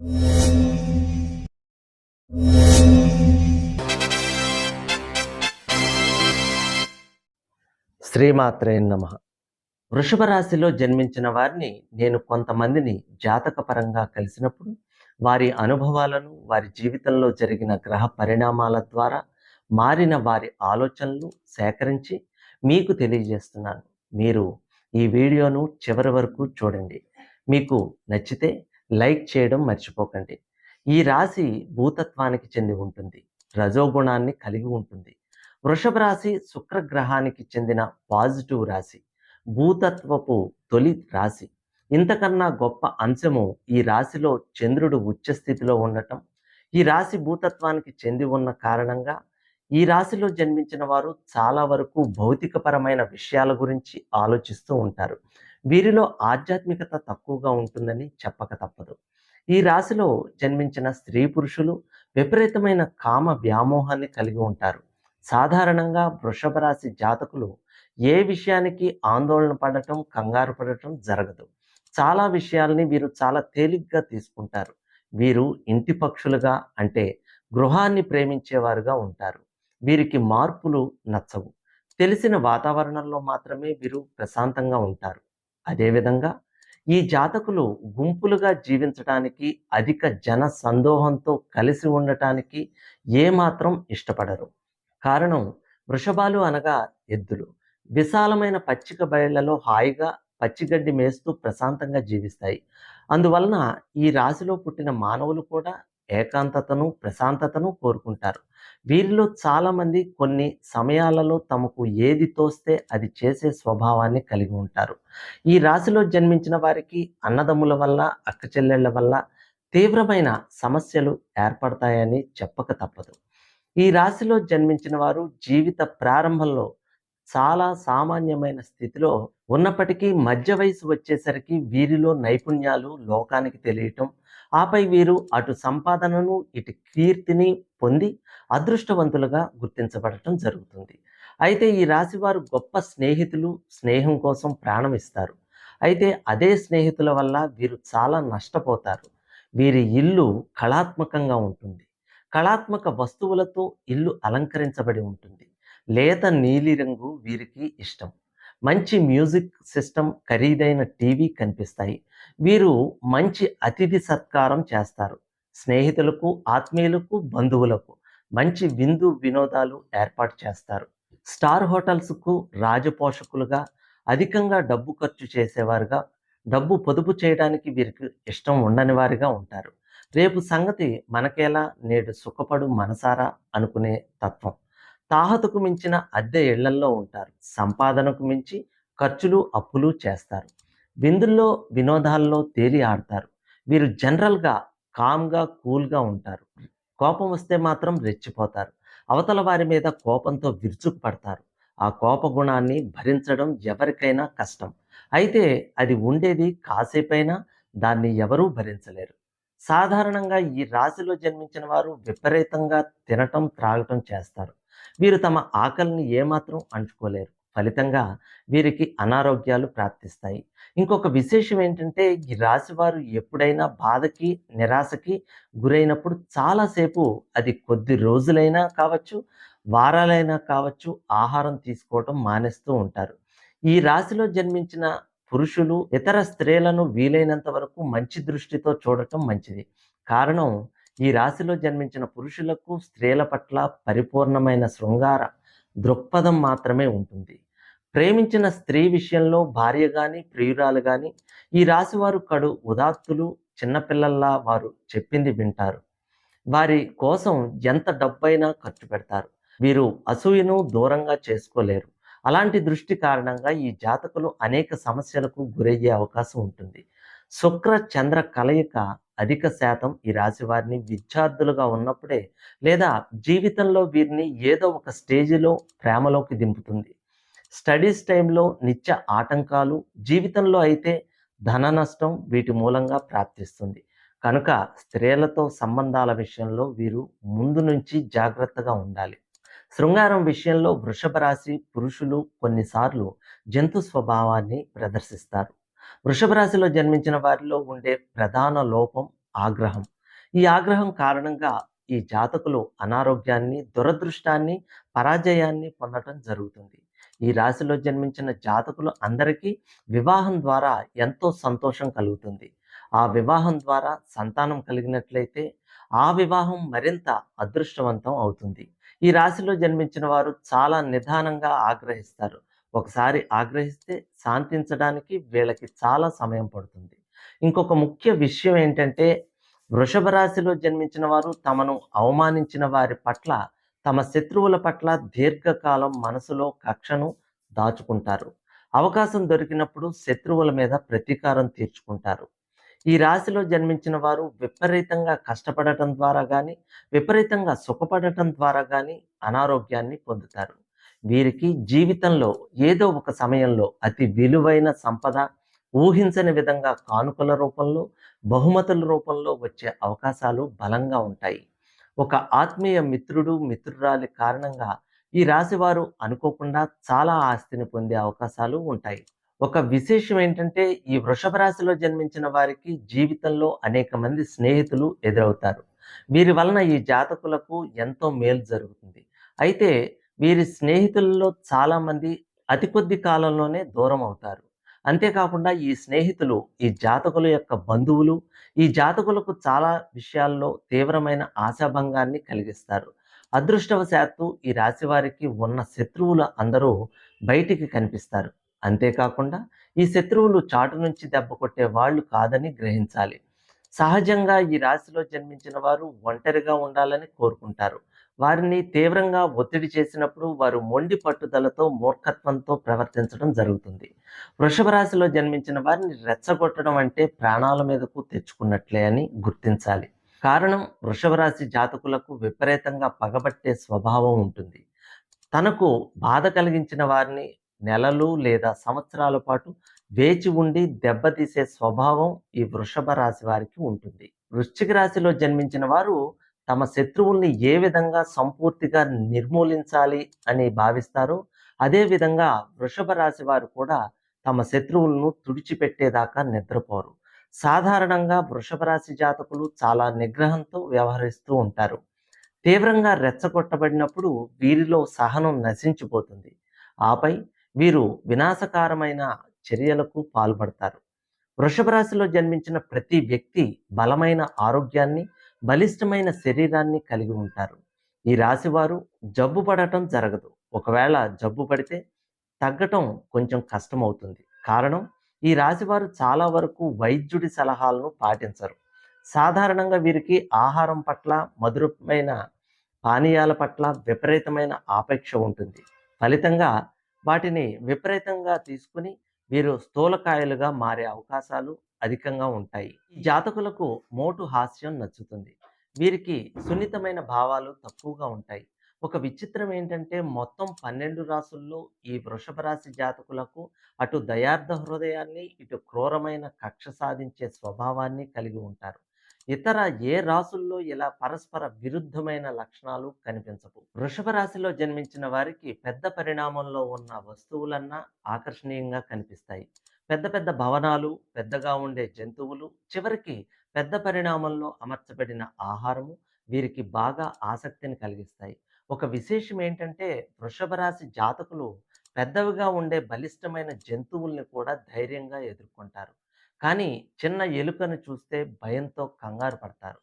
శ్రీమాత్రే నమ. వృషభ రాశిలో జన్మించిన వారిని నేను కొంతమందిని జాతకపరంగా కలిసినప్పుడు వారి అనుభవాలను వారి జీవితంలో జరిగిన గ్రహ పరిణామాల ద్వారా మారిన వారి ఆలోచనలు సేకరించి మీకు తెలియజేస్తున్నాను. మీరు ఈ వీడియోను చివరి వరకు చూడండి. మీకు నచ్చితే లైక్ చేయడం మర్చిపోకండి. ఈ రాశి భూతత్వానికి చెంది ఉంటుంది. రజోగుణాన్ని కలిగి ఉంటుంది. వృషభ రాశి శుక్రగ్రహానికి చెందిన పాజిటివ్ రాశి. భూతత్వపు తొలి రాశి. ఇంతకన్నా గొప్ప అంశము ఈ రాశిలో చంద్రుడు ఉచ్చ స్థితిలో ఉండటం. ఈ రాశి భూతత్వానికి చెంది ఉన్న కారణంగా ఈ రాశిలో జన్మించిన వారు చాలా వరకు భౌతికపరమైన విషయాల గురించి ఆలోచిస్తూ ఉంటారు. వీరిలో ఆధ్యాత్మికత తక్కువగా ఉంటుందని చెప్పక తప్పదు. ఈ రాశిలో జన్మించిన స్త్రీ పురుషులు విపరీతమైన కామ వ్యామోహాన్ని కలిగి ఉంటారు. సాధారణంగా వృషభ రాశి జాతకులు ఏ విషయానికి ఆందోళన పడటం కంగారు పడటం జరగదు. చాలా విషయాల్ని వీరు చాలా తేలిగ్గా తీసుకుంటారు. వీరు ఇంటి పక్షులుగా అంటే గృహాన్ని ప్రేమించేవారుగా ఉంటారు. వీరికి మార్పులు నచ్చవు. తెలిసిన వాతావరణంలో మాత్రమే వీరు ప్రశాంతంగా ఉంటారు. అదేవిధంగా ఈ జాతకులు గుంపులుగా జీవించడానికి అధిక జన సందోహంతో కలిసి ఉండటానికి ఏమాత్రం ఇష్టపడరు. కారణం వృషభాలు అనగా ఎద్దులు. విశాలమైన పచ్చిక బయళ్ళలో హాయిగా పచ్చిగడ్డి మేస్తూ ప్రశాంతంగా జీవిస్తాయి. అందువలన ఈ రాశిలో పుట్టిన మానవులు కూడా ఏకాంతతను ప్రశాంతతను కోరుకుంటారు. వీరిలో చాలామంది కొన్ని సమయాలలో తమకు ఏది తోస్తే అది చేసే స్వభావాన్ని కలిగి ఉంటారు. ఈ రాశిలో జన్మించిన వారికి అన్నదమ్ముల వల్ల అక్క చెల్లెళ్ళ వల్ల తీవ్రమైన సమస్యలు ఏర్పడతాయని చెప్పక తప్పదు. ఈ రాశిలో జన్మించిన వారు జీవిత ప్రారంభంలో చాలా సామాన్యమైన స్థితిలో ఉన్నప్పటికీ మధ్య వయసు వచ్చేసరికి వీరిలో నైపుణ్యాలు లోకానికి తెలియటం ఆపై వీరు అటు సంపాదనను ఇటు కీర్తిని పొంది అదృష్టవంతులుగా గుర్తించబడటం జరుగుతుంది. అయితే ఈ రాశి వారు గొప్ప స్నేహితులు స్నేహం కోసం ప్రాణం ఇస్తారు. అయితే అదే స్నేహితుల వల్ల వీరు చాలా నష్టపోతారు. వీరి ఇల్లు కళాత్మకంగా ఉంటుంది. కళాత్మక వస్తువులతో ఇల్లు అలంకరించబడి ఉంటుంది. లేత నీలిరంగు వీరికి ఇష్టం. మంచి మ్యూజిక్ సిస్టమ్ ఖరీదైన టీవీ కనిపిస్తాయి. వీరు మంచి అతిథి సత్కారం చేస్తారు. స్నేహితులకు ఆత్మీయులకు బంధువులకు మంచి విందు వినోదాలు ఏర్పాటు చేస్తారు. స్టార్ హోటల్స్కు రాజపోషకులుగా అధికంగా డబ్బు ఖర్చు చేసేవారుగా డబ్బు పొదుపు చేయడానికి వీరికి ఇష్టం ఉండని వారిగా ఉంటారు. రేపు సంగతి మనకేలా నేడు సుఖపడు మనసారా అనుకునే తత్వం. తాహతుకు మించిన అద్దె ఇళ్ళల్లో ఉంటారు. సంపాదనకు మించి ఖర్చులు అప్పులు చేస్తారు. విందుల్లో వినోదాల్లో తేలి ఆడతారు. వీరు జనరల్గా కామ్గా కూల్గా ఉంటారు. కోపం వస్తే మాత్రం రెచ్చిపోతారు. అవతల వారి మీద కోపంతో విరుచుకుపడతారు. ఆ కోప గుణాన్ని భరించడం ఎవరికైనా కష్టం. అయితే అది ఉండేది కాసేపైనా దాన్ని ఎవరూ భరించలేరు. సాధారణంగా ఈ రాశిలో జన్మించిన వారు విపరీతంగా తినటం త్రాగటం చేస్తారు. వీరు తమ ఆకలిని ఏమాత్రం అంచుకోలేరు ఫలితంగా వీరికి అనారోగ్యాలు ప్రాప్తిస్తాయి. ఇంకొక విశేషం ఏంటంటే ఈ రాశి వారు ఎప్పుడైనా బాధకి నిరాశకి గురైనప్పుడు చాలాసేపు అది కొద్ది రోజులైనా కావచ్చు వారాలైనా కావచ్చు ఆహారం తీసుకోవటం మానేస్తూ ఉంటారు. ఈ రాశిలో జన్మించిన పురుషులు ఇతర స్త్రీలను వీలైనంత వరకు మంచి దృష్టితో చూడటం మంచిది. కారణం ఈ రాశిలో జన్మించిన పురుషులకు స్త్రీల పట్ల పరిపూర్ణమైన శృంగార దృక్పథం మాత్రమే ఉంటుంది. ప్రేమించిన స్త్రీ విషయంలో భార్య కానీ ప్రియురాలు కానీ ఈ రాశి వారు కడు ఉదాత్తులు చిన్నపిల్లల్లా వారు చెప్పింది వింటారు. వారి కోసం ఎంత డబ్బైనా ఖర్చు పెడతారు. వీరు అసూయను దూరంగా చేసుకోలేరు. అలాంటి దృష్టి కారణంగా ఈ జాతకులు అనేక సమస్యలకు గురయ్యే అవకాశం ఉంటుంది. శుక్ర చంద్ర కలయిక అధిక శాతం ఈ రాశి వారిని విద్యార్థులుగా ఉన్నప్పుడే లేదా జీవితంలో వీరిని ఏదో ఒక స్టేజిలో ప్రేమలోకి దింపుతుంది. స్టడీస్ టైంలో నిత్య ఆటంకాలు జీవితంలో అయితే ధన నష్టం వీటి మూలంగా ప్రాప్తిస్తుంది. కనుక స్త్రీలతో సంబంధాల విషయంలో వీరు ముందు నుంచి జాగ్రత్తగా ఉండాలి. శృంగారం విషయంలో వృషభ రాశి పురుషులు కొన్నిసార్లు జంతు స్వభావాన్ని ప్రదర్శిస్తారు. వృషభ రాశిలో జన్మించిన వారిలో ఉండే ప్రధాన లోపం ఆగ్రహం. ఈ ఆగ్రహం కారణంగా ఈ జాతకులు అనారోగ్యాన్ని, దురదృష్టాన్ని, పరాజయాన్ని పొందటం జరుగుతుంది. ఈ రాశిలో జన్మించిన జాతకులు అందరికీ వివాహం ద్వారా ఎంతో సంతోషం కలుగుతుంది. ఆ వివాహం ద్వారా సంతానం కలిగినట్లయితే ఆ వివాహం మరింత అదృష్టవంతం అవుతుంది. ఈ రాశిలో జన్మించిన వారు చాలా నిదానంగా ఆగ్రహిస్తారు. ఒకసారి ఆగ్రహిస్తే శాంతించడానికి వీళ్ళకి చాలా సమయం పడుతుంది. ఇంకొక ముఖ్య విషయం ఏంటంటే వృషభ రాశిలో జన్మించిన వారు తమను అవమానించిన వారి పట్ల, తమ శత్రువుల పట్ల దీర్ఘకాలం మనసులో కక్షను దాచుకుంటారు. అవకాశం దొరికినప్పుడు శత్రువుల మీద ప్రతీకారం తీర్చుకుంటారు. ఈ రాశిలో జన్మించిన వారు విపరీతంగా కష్టపడటం ద్వారా కానీ విపరీతంగా సుఖపడటం ద్వారా కానీ అనారోగ్యాన్ని పొందుతారు. వీరికి జీవితంలో ఏదో ఒక సమయంలో అతి విలువైన సంపద ఊహించని విధంగా కానుకల రూపంలో, బహుమతుల రూపంలో వచ్చే అవకాశాలు బలంగా ఉంటాయి. ఒక ఆత్మీయ మిత్రుడు, మిత్రురాలి కారణంగా ఈ రాశివారు అనుకోకుండా చాలా ఆస్తిని పొందే అవకాశాలు ఉంటాయి. ఒక విశేషం ఏంటంటే ఈ వృషభ రాశిలో జన్మించిన వారికి జీవితంలో అనేక మంది స్నేహితులు ఎదురవుతారు. వీరి వలన ఈ జాతకులకు ఎంతో మేలు జరుగుతుంది. అయితే వీరి స్నేహితులలో చాలామంది అతి కొద్ది కాలంలోనే దూరం అవుతారు. అంతేకాకుండా ఈ స్నేహితులు ఈ జాతకుల యొక్క బంధువులు, ఈ జాతకులకు చాలా విషయాల్లో తీవ్రమైన ఆశాభంగాన్ని కలిగిస్తారు. అదృష్టవశాత్తు ఈ రాశి వారికి ఉన్న శత్రువులు అందరూ బయటికి కనిపిస్తారు. అంతేకాకుండా ఈ శత్రువులు చాటు నుంచి దెబ్బ కొట్టే వాళ్ళు కాదని గ్రహించాలి. సహజంగా ఈ రాశిలో జన్మించిన వారు ఒంటరిగా ఉండాలని కోరుకుంటారు. వారిని తీవ్రంగా ఒత్తిడి చేసినప్పుడు వారు మొండి పట్టుదలతో, మూర్ఖత్వంతో ప్రవర్తించడం జరుగుతుంది. వృషభ రాశిలో జన్మించిన వారిని రెచ్చగొట్టడం అంటే ప్రాణాల మీదకు తెచ్చుకున్నట్లే అని గుర్తించాలి. కారణం వృషభ రాశి జాతకులకు విపరీతంగా పగబట్టే స్వభావం ఉంటుంది. తనకు బాధ కలిగించిన వారిని నెలలు లేదా సంవత్సరాల పాటు వేచి ఉండి దెబ్బతీసే స్వభావం ఈ వృషభ రాశి వారికి ఉంటుంది. వృశ్చిక రాశిలో జన్మించిన వారు తమ శత్రువుల్ని ఏ విధంగా సంపూర్తిగా నిర్మూలించాలి అని భావిస్తారు అదేవిధంగా వృషభ రాశి వారు కూడా తమ శత్రువులను తుడిచిపెట్టేదాకా నిద్రపోరు. సాధారణంగా వృషభ రాశి జాతకులు చాలా నిగ్రహంతో వ్యవహరిస్తూ ఉంటారు. తీవ్రంగా రెచ్చగొట్టబడినప్పుడు వీరిలో సహనం నశించిపోతుంది. ఆపై వీరు వినాశకారమైన చర్యలకు పాల్పడతారు. వృషభ రాశిలో జన్మించిన ప్రతి వ్యక్తి బలమైన ఆరోగ్యాన్ని, బలిష్టమైన శరీరాన్ని కలిగి ఉంటారు. ఈ రాశివారు జబ్బు పడటం జరగదు. ఒకవేళ జబ్బు పడితే తగ్గటం కొంచెం కష్టమవుతుంది. కారణం ఈ రాశివారు చాలా వరకు వైద్యుడి సలహాలను పాటించరు. సాధారణంగా వీరికి ఆహారం పట్ల, మధురమైన పానీయాల పట్ల విపరీతమైన ఆపేక్ష ఉంటుంది. ఫలితంగా వాటిని విపరీతంగా తీసుకుని వీరు స్థూలకాయలుగా మారే అవకాశాలు అధికంగా ఉంటాయి. ఈ జాతకులకు మోటు హాస్యం నచ్చుతుంది. వీరికి సున్నితమైన భావాలు తక్కువగా ఉంటాయి. ఒక విచిత్రం ఏంటంటే మొత్తం 12 రాసుల్లో ఈ వృషభ రాశి జాతకులకు అటు దయార్థ హృదయాన్ని, ఇటు క్రూరమైన కక్ష సాధించే స్వభావాన్ని కలిగి ఉంటారు. ఇతర ఏ రాసుల్లో ఇలా పరస్పర విరుద్ధమైన లక్షణాలు కనిపించవు. వృషభ రాశిలో జన్మించిన వారికి పెద్ద పరిణామంలో ఉన్న వస్తువులన్నా ఆకర్షణీయంగా కనిపిస్తాయి. పెద్ద పెద్ద భవనాలు, పెద్దగా ఉండే జంతువులు, చివరికి పెద్ద పరిణామంలో అమర్చబడిన ఆహారము వీరికి బాగా ఆసక్తిని కలిగిస్తాయి. ఒక విశేషం ఏంటంటే వృషభ రాశి జాతకులు పెద్దవిగా ఉండే బలిష్టమైన జంతువుల్ని కూడా ధైర్యంగా ఎదుర్కొంటారు. కానీ చిన్న ఎలుకను చూస్తే భయంతో కంగారు పడతారు.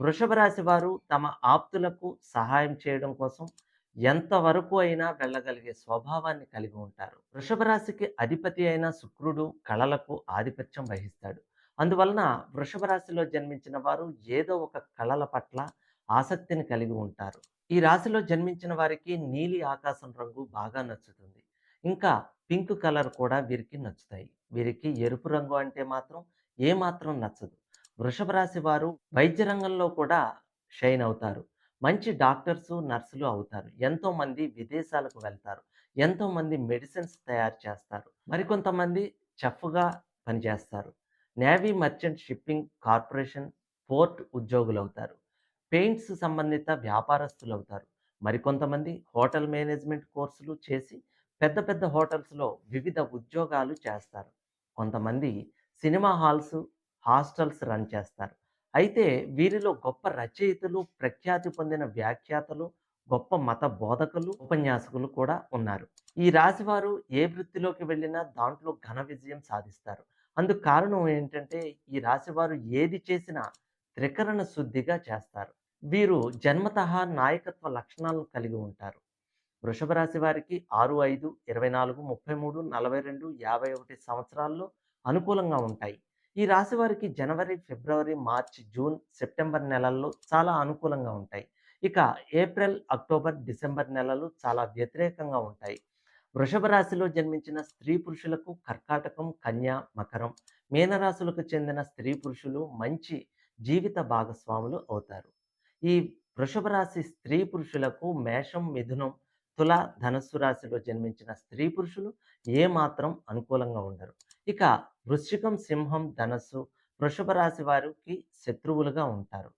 వృషభ రాశి వారు తమ ఆప్తులకు సహాయం చేయడం కోసం ఎంతవరకు అయినా వెళ్ళగలిగే స్వభావాన్ని కలిగి ఉంటారు. వృషభ రాశికి అధిపతి అయిన శుక్రుడు కళలకు ఆధిపత్యం వహిస్తాడు. అందువలన వృషభ రాశిలో జన్మించిన వారు ఏదో ఒక కళల పట్ల ఆసక్తిని కలిగి ఉంటారు. ఈ రాశిలో జన్మించిన వారికి నీలి ఆకాశం రంగు బాగా నచ్చుతుంది. ఇంకా పింక్ కలర్ కూడా వీరికి నచ్చుతాయి. వీరికి ఎరుపు రంగు అంటే మాత్రం ఏమాత్రం నచ్చదు. వృషభ రాశి వారు వైద్య రంగంలో కూడా షైన్ అవుతారు. మంచి డాక్టర్సు, నర్సులు అవుతారు. ఎంతోమంది విదేశాలకు వెళ్తారు. ఎంతోమంది మెడిసిన్స్ తయారు చేస్తారు. మరికొంతమంది చెఫ్‌గా పనిచేస్తారు. Navy merchant shipping corporation, port ఉద్యోగులవుతారు. Paints సంబంధిత వ్యాపారస్తులు అవుతారు మరికొంతమంది హోటల్ మేనేజ్మెంట్ కోర్సులు చేసి పెద్ద పెద్ద హోటల్స్‌లో వివిధ ఉద్యోగాలు చేస్తారు. కొంతమంది సినిమా హాల్స్, హాస్టల్స్ రన్ చేస్తారు. అయితే వీరిలో గొప్ప రచయితలు, ప్రఖ్యాతి పొందిన వ్యాఖ్యాతలు, గొప్ప మత బోధకులు, ఉపన్యాసకులు కూడా ఉన్నారు. ఈ రాశివారు ఏ వృత్తిలోకి వెళ్ళినా దాంట్లో ఘన విజయం సాధిస్తారు. అందుకు కారణం ఏంటంటే ఈ రాశివారు ఏది చేసినా త్రికరణ శుద్ధిగా చేస్తారు. వీరు జన్మతః నాయకత్వ లక్షణాలను కలిగి ఉంటారు. వృషభ రాశి వారికి 6, 5, 24, 33, 42, 51 సంవత్సరాల్లో అనుకూలంగా ఉంటాయి. ఈ రాశి వారికి జనవరి, ఫిబ్రవరి, మార్చ్ జూన్, సెప్టెంబర్ నెలల్లో చాలా అనుకూలంగా ఉంటాయి. ఇక ఏప్రిల్, అక్టోబర్, డిసెంబర్ నెలలు చాలా వ్యతిరేకంగా ఉంటాయి. వృషభ రాశిలో జన్మించిన స్త్రీ పురుషులకు కర్కాటకం, కన్య, మకరం, మీనరాశులకు చెందిన స్త్రీ పురుషులు మంచి జీవిత భాగస్వాములు అవుతారు. ఈ వృషభ రాశి స్త్రీ పురుషులకు మేషం, మిథునం, తుల, ధనస్సు రాశిలో జన్మించిన స్త్రీ పురుషులు ఏమాత్రం అనుకూలంగా ఉండరు. ఇక వృశ్చికం, సింహం, ధనస్సు, వృషభ రాశి వారికి శత్రువులుగా ఉంటారు.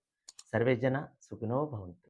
సర్వేజన సుఖినో భవంతు.